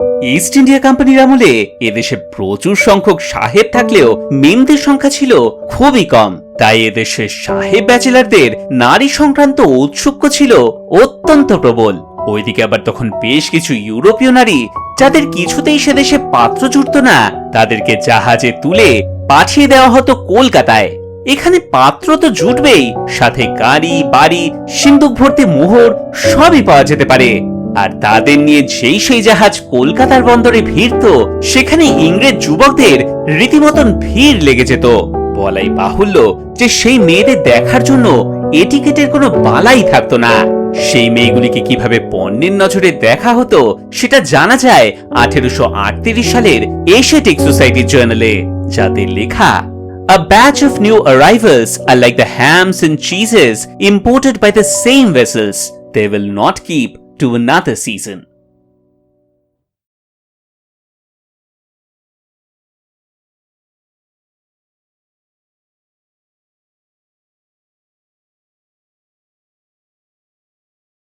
East India কোম্পানির আমলে এদেশে প্রচুর সংখ্যক সাহেব থাকলেও মেমদের সংখ্যা ছিল খুবই কম। তাই এদেশে সাহেব ব্যাচেলারদের নারী সংক্রান্ত ঔৎসুক্য ছিল অত্যন্ত প্রবল। ওইদিকে আবার তখন বেশ কিছু ইউরোপীয় নারী, যাদের কিছুতেই সে দেশে পাত্র জুটত না, তাদেরকে জাহাজে তুলে পাঠিয়ে দেওয়া হতো কলকাতায়। এখানে পাত্র তো জুটবেই, সাথে গাড়ি, বাড়ি, সিন্দুক ভর্তি মোহর সবই পাওয়া যেতে পারে। আর তাদের নিয়ে যেই সেই জাহাজ কলকাতার বন্দরে ভিড়ত, সেখানে ইংরেজ যুবকদের রীতিমতন ভিড় লেগে যেত বলাই বাহুল্য যে সেই মেয়েদের দেখার জন্য এটিকেটের কোনো বালাই থাকতো না সেই মেয়েগুলিকে কীভাবে পণ্যের নজরে দেখা হতো, সেটা জানা যায় আঠেরোশো আটত্রিশ সালের এশিয়াটিক সোসাইটির জার্নালে যাতে লেখা, A batch of new arrivals are like the hams and cheeses imported by the same vessels. They will not keep to another season.